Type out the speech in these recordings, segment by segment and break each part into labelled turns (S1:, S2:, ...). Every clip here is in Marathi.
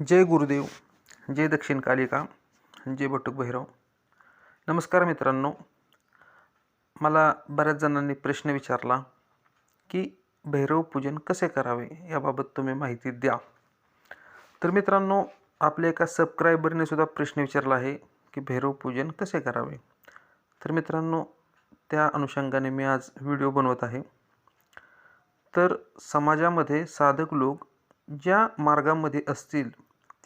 S1: जय गुरुदेव जय दक्षिण कालिका जय बटुक भैरव. नमस्कार मित्रांनो मला बऱ्याच जणांनी प्रश्न विचारला की भैरव पूजन कसे करावे याबाबत तुम्ही माहिती द्या. तर मित्रांनो आपल्या एका सबस्क्रायबरने सुद्धा प्रश्न विचारला आहे की भैरव पूजन कसे करावे? तर मित्रांनो त्या अनुषंगाने मी आज व्हिडिओ बनवत आहे. तर समाजामध्ये साधक लोक ज्या मार्गामध्ये असतील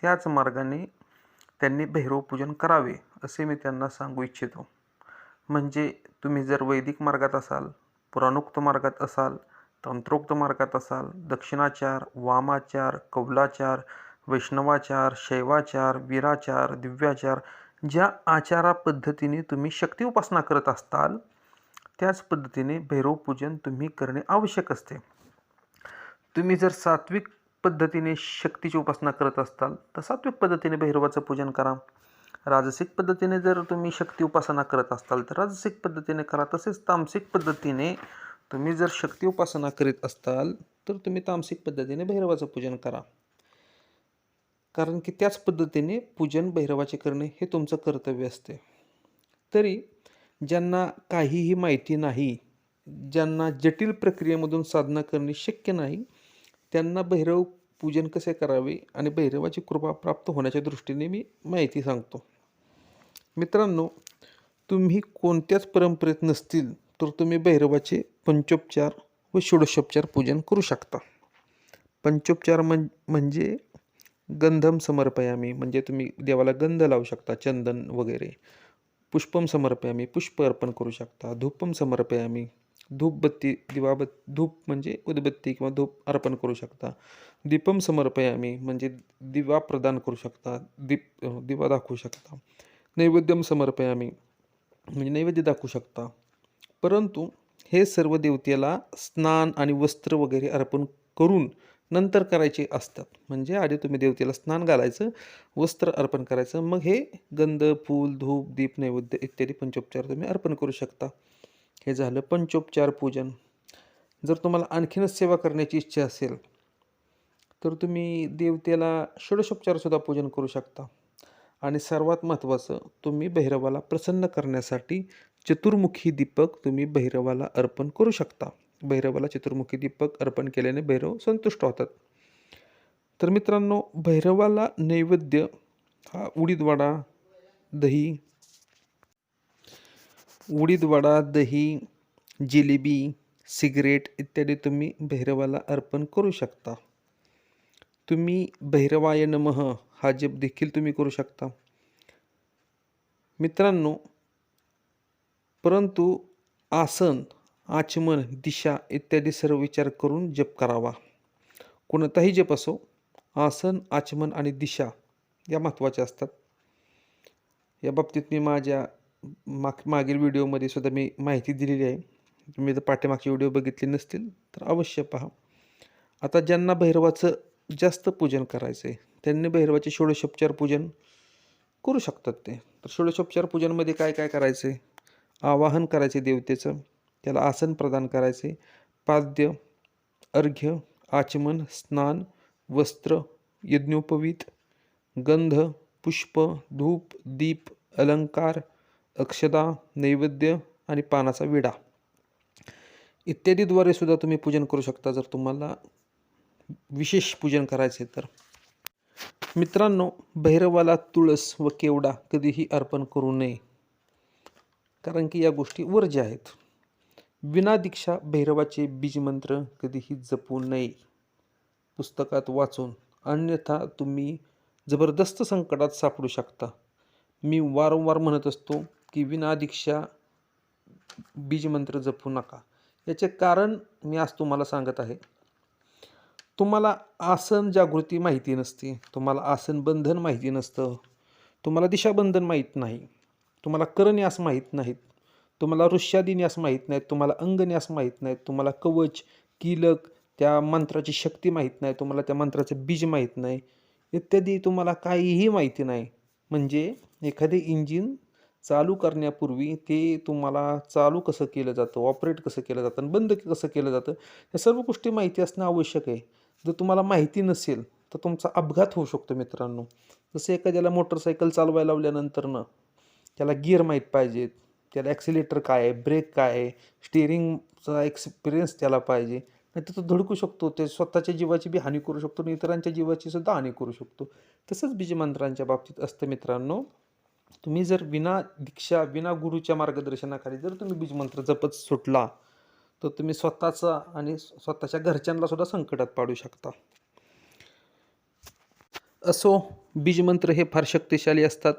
S1: त्याच मार्गाने त्यांनी भैरव पूजन करावे असे मी त्यांना सांगू इच्छितो. म्हणजे तुम्ही जर वैदिक मार्गात असाल पुराणोक्त मार्गात असाल तंत्रोक्त मार्गात असाल दक्षिणाचार वामाचार कौलाचार वैष्णवाचार शैवाचार वीराचार दिव्याचार ज्या आचारा पद्धतीने तुम्ही शक्ती उपासना करत असताल त्याच पद्धतीने भैरवपूजन तुम्ही करणे आवश्यक असते. तुम्ही जर सात्विक पद्धतीने शक्तीची उपासना करत असताल तर सात्विक पद्धतीने भैरवाचं पूजन करा. राजसिक पद्धतीने जर तुम्ही शक्ती उपासना करत असताल तर राजसिक पद्धतीने करा. तसेच तामसिक पद्धतीने तुम्ही जर शक्ती उपासना करीत असताल तर तुम्ही तामसिक पद्धतीने भैरवाचं पूजन करा. कारण की त्याच पद्धतीने पूजन भैरवाचे करणे हे तुमचं कर्तव्य असते. तरी ज्यांना काहीही माहिती नाही ज्यांना जटिल प्रक्रियेमधून साधना करणे शक्य नाही त्यांना भैरव पूजन कसे करावे आणि भैरवाची कृपा प्राप्त होण्याच्या दृष्टीने मी माहिती सांगतो. मित्रांनो तुम्ही कोणत्याच परंपरेत नसतील तर तुम्ही भैरवाचे पंचोपचार व षोडशोपचार पूजन करू शकता. पंचोपचार म्हण म्हणजे गंधम समर्पयामी म्हणजे तुम्ही देवाला गंध लावू शकता चंदन वगैरे. पुष्पम समर्पयामी पुष्प अर्पण करू शकता. धूपम समर्पयामी धूपबत्ती दिवाबत धूप म्हणजे उदबत्ती किंवा धूप अर्पण करू शकता. दीपम समर्पयामी म्हणजे दिवा प्रदान करू शकता दीप दिवा दाखवू शकता. नैवेद्यम समर्पयामी म्हणजे नैवेद्य दाखवू शकता. परंतु हे सर्व देवतेला स्नान आणि वस्त्र वगैरे अर्पण करून नंतर करायचे असतात. म्हणजे आधी तुम्ही देवतेला स्नान घालायचं वस्त्र अर्पण करायचं मग हे गंध फूल धूप दीप नैवेद्य इत्यादी पंचोपचार तुम्ही अर्पण करू शकता. हे झालं पंचोपचार पूजन. जर तुम्हाला आणखीनच सेवा करण्याची इच्छा असेल तर तुम्ही देवतेला षोडशोपचारसुद्धा पूजन करू शकता. आणि सर्वात महत्त्वाचं तुम्ही भैरवाला प्रसन्न करण्यासाठी चतुर्मुखी दीपक तुम्ही भैरवाला अर्पण करू शकता. भैरवाला चतुर्मुखी दीपक अर्पण केल्याने भैरव संतुष्ट होतात. तर मित्रांनो भैरवाला नैवेद्य हा उडीदवाडा दही उडीद वडा दही जिलेबी सिगरेट इत्यादी तुम्ही भैरवाला अर्पण करू शकता. तुम्ही भैरवाय नमः हा जप देखील तुम्ही करू शकता. मित्रांनो परंतु आसन आचमन दिशा इत्यादी सर्व विचार करून जप करावा. कोणताही जप असो आसन आचमन आणि दिशा या महत्त्वाच्या असतात. या बाबतीत मी माझ्या माग मागील व्हिडिओमध्ये सुद्धा मी माहिती दिलेली आहे. तुम्ही जर पाठीमागचे व्हिडिओ बघितले नसतील तर अवश्य पहा. आता ज्यांना भैरवाचं जास्त पूजन करायचं आहे त्यांनी भैरवाचे षोडशोपचार पूजन करू शकतात ते. तर षोडशोपचार पूजनमध्ये काय काय करायचे आवाहन करायचे देवतेचं त्याला आसन प्रदान करायचे पाद्य अर्घ्य आचमन स्नान वस्त्र यज्ञोपवीत गंध पुष्प धूप दीप अलंकार अक्षदा नैवेद्य आणि पानाचा विडा. इत्यादीद्वारे सुद्धा तुम्ही पूजन करू शकता जर तुम्हाला विशेष पूजन करायचे तर. मित्रांनो भैरवाला तुळस व केवडा कधीही अर्पण करू नये. कारण की या गोष्टी वर्ज्य आहेत. विना दीक्षा भैरवाचे बीजमंत्र कधीही जपू नये. पुस्तकात वाचून अन्यथा तुम्ही जबरदस्त संकटात सापडू शकता. मी वारंवार म्हणत असतो की विना दीक्षा बीजमंत्र जपू नका. याचे कारण मी आज तुम्हाला सांगत आहे. तुम्हाला आसन जागृती माहिती नसते. तुम्हाला आसन बंधन माहिती नसतं. तुम्हाला दिशाबंधन माहीत नाही. तुम्हाला करन्यास माहीत नाहीत. तुम्हाला ऋष्यादिन्यास माहीत नाहीत. तुम्हाला अंगन्यास माहीत नाहीत. तुम्हाला कवच कीलक त्या मंत्राची शक्ती माहीत नाही. तुम्हाला त्या मंत्राचं बीज माहीत नाही. इत्यादी तुम्हाला काहीही माहिती नाही. म्हणजे एखादे इंजिन चालू करण्यापूर्वी ते तुम्हाला चालू कसं केलं जातं ऑपरेट कसं केलं जातं आणि बंद कसं केलं जातं या सर्व गोष्टी माहिती असणं आवश्यक आहे. जर तुम्हाला माहिती नसेल तर तुमचा अपघात होऊ शकतो मित्रांनो. जसं एखाद्याला मोटरसायकल चालवायला लावल्यानंतरनं त्याला गिअर माहीत पाहिजेत त्याला ॲक्सिलेटर काय आहे ब्रेक काय आहे स्टिअरिंगचा एक्सपिरियन्स त्याला पाहिजे. नाही तर तो धडकू शकतो ते स्वतःच्या जीवाची बी हानी करू शकतो आणि इतरांच्या जीवाची सुद्धा हानी करू शकतो. तसंच बीजमंत्रांच्या बाबतीत असतं मित्रांनो. तुम्ही जर विना दीक्षा विना गुरुच्या मार्गदर्शनाखाली जर तुम्ही बीजमंत्र जपत सुटला तर तुम्ही स्वतःचा आणि स्वतःच्या घरच्यांना सुद्धा संकटात पाडू शकता. असो बीजमंत्र हे फार शक्तिशाली असतात.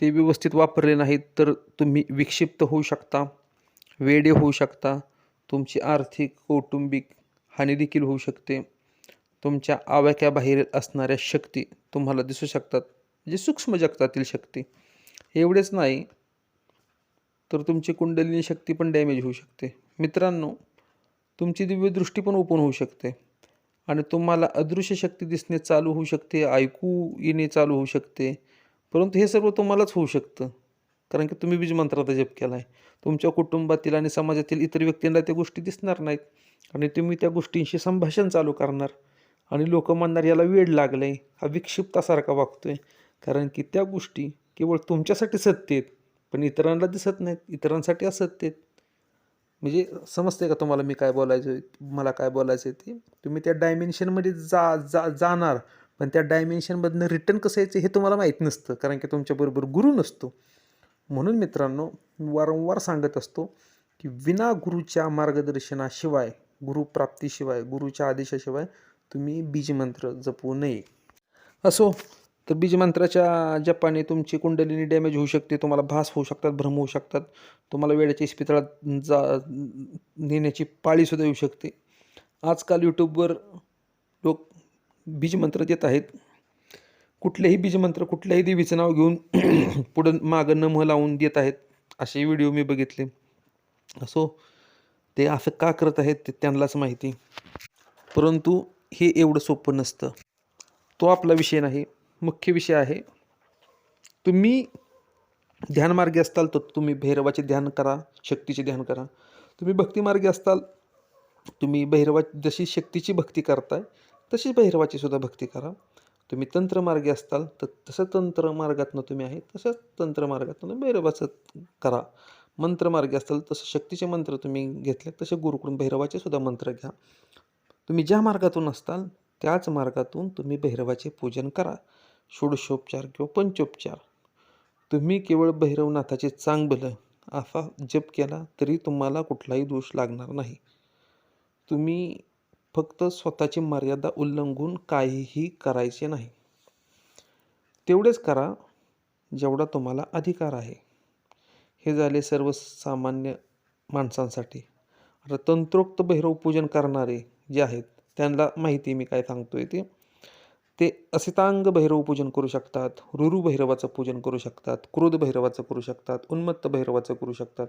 S1: ते व्यवस्थित वापरले नाहीत तर तुम्ही विक्षिप्त होऊ शकता वेडे होऊ शकता. तुमची आर्थिक कौटुंबिक हानी देखील होऊ शकते. तुमच्या आवाक्याबाहेर असणाऱ्या शक्ती तुम्हाला दिसू शकतात. म्हणजे सूक्ष्म जगतातील शक्ती. एवढेच नाही तर तुमची कुंडलिनी शक्ती पण डॅमेज होऊ शकते. मित्रांनो तुमची दिव्यदृष्टी पण ओपन होऊ शकते. आणि तुम्हाला अदृश्य शक्ती दिसणे चालू होऊ शकते ऐकू येणे चालू होऊ शकते. परंतु हे सर्व तुम्हालाच होऊ शकतं. कारण की तुम्ही बीजमंत्राचा जप केला आहे तुमच्या कुटुंबातील आणि समाजातील इतर व्यक्तींना त्या गोष्टी दिसणार नाहीत. आणि तुम्ही त्या गोष्टींशी संभाषण चालू करणार. आणि लोक म्हणणार याला वेळ लागला आहे हा विक्षिप्तासारखा वागतोय. कारण की त्या गोष्टी केवळ तुमच्यासाठी सत्य आहेत पण इतरांना दिसत नाहीत इतरांसाठी असत्य आहेत. म्हणजे समजते का तुम्हाला मी काय बोलायचं आहे मला काय बोलायचं आहे ते? तुम्ही त्या डायमेन्शनमध्ये जा जा जाणार पण त्या डायमेन्शनमधनं रिटर्न कसं यायचं हे तुम्हाला माहीत नसतं कारण की तुमच्याबरोबर गुरु नसतो. म्हणून मित्रांनो मी वारंवार सांगत असतो की विना गुरुच्या मार्गदर्शनाशिवाय गुरुप्राप्तीशिवाय गुरुच्या आदेशाशिवाय तुम्ही बीजमंत्र जपू नये. असो तर बीजमंत्राच्या जपाने तुमची कुंडलिनी डॅमेज होऊ शकते तुम्हाला भास होऊ शकतात भ्रम होऊ शकतात. तुम्हाला वेळेच्या इस्पितळात जा नेण्याची पाळीसुद्धा येऊ शकते. आजकाल यूट्यूबवर लोक बीजमंत्र देत आहेत. कुठलेही बीजमंत्र कुठल्याही देवीचं नाव घेऊन पुढं मागं नमं लावून देत आहेत असे व्हिडिओ मी बघितले. असो ते असं का करत आहेत ते त्यांनाच माहिती. परंतु हे एवढं सोपं नसतं. तो आपला विषय नाही. मुख्य विषय आहे. तुम्ही ध्यानमार्गी असताल तर तुम्ही भैरवाचे ध्यान करा शक्तीचे ध्यान करा. तुम्ही भक्तिमार्गी असताल तुम्ही भैरवा जशी शक्तीची भक्ती करताय तशीच भैरवाची सुद्धा भक्ती करा. तुम्ही तंत्रमार्गी असताल तर तसं तंत्रमार्गातनं तुम्ही आहे तसंच तंत्रमार्गातनं भैरवाचं करा. मंत्रमार्गी असताल तसं शक्तीचे मंत्र तुम्ही घेतले तसे गुरुकडून भैरवाचे सुद्धा मंत्र घ्या. तुम्ही ज्या मार्गातून असताल त्याच मार्गातून तुम्ही भैरवाचे पूजन करा. षोडशोपचार किंवा पंचोपचार. तुम्ही केवळ भैरवनाथाचे चांगभलं असा जप केला तरी तुम्हाला कुठलाही दोष लागणार नाही. तुम्ही फक्त स्वतःची मर्यादा उल्लंघून काहीही करायचे नाही. तेवढेच करा जेवढा तुम्हाला अधिकार आहे. हे झाले सर्वसामान्य माणसांसाठी. आता तंत्रोक्त भैरव पूजन करणारे जे आहेत त्यांना माहिती मी काय सांगतोय ते ते असितांग भैरव पूजन करू शकतात रुरु भैरवाचं पूजन करू शकतात क्रोध भैरवाचं करू शकतात उन्मत्त भैरवाचं करू शकतात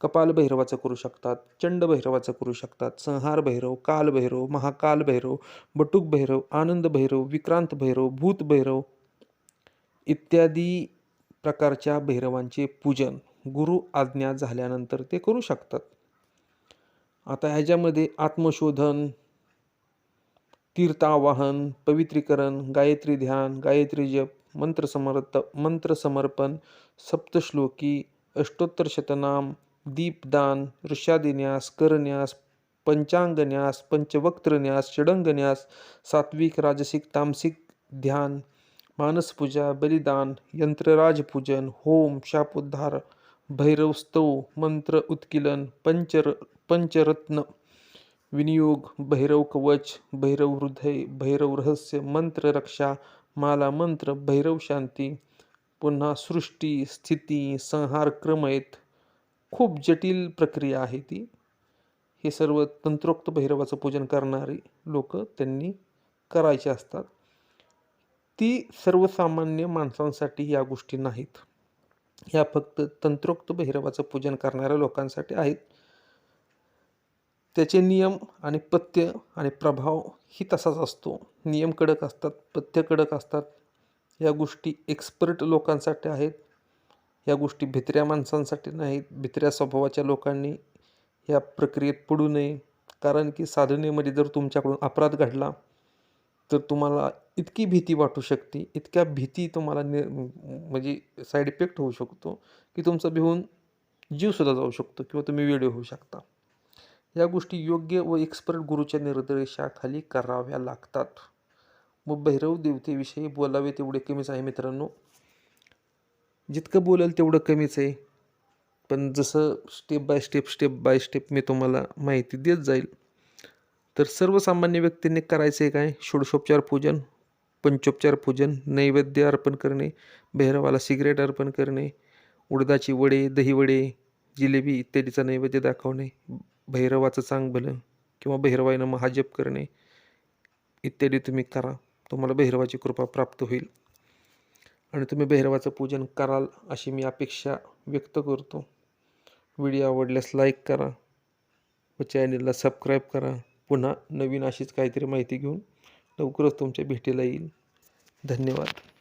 S1: कपाल भैरवाचं करू शकतात चंड भैरवाचं करू शकतात संहार भैरव काल भैरव महाकाल भैरव बटुक भैरव आनंद भैरव विक्रांत भैरव भूत भैरव इत्यादी प्रकारच्या भैरवांचे पूजन गुरु आज्ञा झाल्यानंतर ते करू शकतात. आता ह्याच्यामध्ये आत्मशोधन तीर्थ आवाहन पवित्रीकरण, गायत्री ध्यान, गायत्री जप मंत्रसमर्थ मंत्रसमर्पण सप्तश्लोकी, अष्टोत्तर शतनाम दीपदान ऋषादिन्यास करन्यास पंचांगन्यास पंचवक्त्रन्यास षडंगन्यास सात्विक, राजसिक, तामसिक ध्यान मानसपूजा बलिदान यंत्रराजपूजन होम, शापोद्धार, भैरवस्तव, मंत्र उत्किलन, पंचर, पंचरत्न विनियोग भैरव कवच भैरव हृदय भैरव रहस्य मंत्र रक्षा माला मंत्र भैरव शांती पुन्हा सृष्टी स्थिती संहार क्रम आहेत खूप जटिल प्रक्रिया आहे ती. हे सर्व तंत्रोक्त भैरवाचं पूजन करणारी लोक त्यांनी करायचे असतात. ती सर्वसामान्य माणसांसाठी या गोष्टी नाहीत. ह्या फक्त तंत्रोक्त भैरवाचं पूजन करणाऱ्या लोकांसाठी आहेत. त्याचे नियम आणि पथ्य आणि प्रभाव ही तसाच असतो. नियम कडक असतात पथ्य कडक असतात. या गोष्टी एक्सपर्ट लोकांसाठी आहेत. या गोष्टी भित्र्या माणसांसाठी नाहीत. भित्र्या स्वभावाच्या लोकांनी या प्रक्रियेत पडू नये. कारण की साधनेमध्ये जर तुमच्याकडून अपराध घडला तर तुम्हाला इतकी भीती वाटू शकते. इतक्या भीती तुम्हाला नि म्हणजे साईड इफेक्ट होऊ शकतो. की तुमचा भिवून जीवसुद्धा जाऊ शकतो किंवा तुम्ही वेडे होऊ शकता. या गोष्टी योग्य व एक्सपर्ट गुरुच्या निर्देशाखाली कराव्या लागतात. मग भैरव देवतेविषयी बोलावे तेवढे कमीच आहे मित्रांनो. जितकं बोलाल तेवढं कमीच आहे. पण जसं step by step step by step मी तुम्हाला माहिती देत जाईल. तर सर्वसामान्य व्यक्तींनी करायचं आहे काय? षोडशोपचार पूजन पंचोपचार पूजन नैवेद्य अर्पण करणे भैरवाला सिगरेट अर्पण करणे उडदाची वडे दही वडे जिलेबी इत्यादीचा नैवेद्य दाखवणे भैरवाचं चांग भलं किंवा भैरवाईनं महाजप करणे इत्यादी तुम्ही करा. तुम्हाला भैरवाची कृपा प्राप्त होईल. आणि तुम्ही भैरवाचं पूजन कराल अशी मी अपेक्षा व्यक्त करतो. व्हिडिओ आवडल्यास लाईक करा व चॅनलला सबस्क्राईब करा. पुन्हा नवीन अशीच काहीतरी माहिती घेऊन लवकरच तुमच्या भेटीला येईल. धन्यवाद.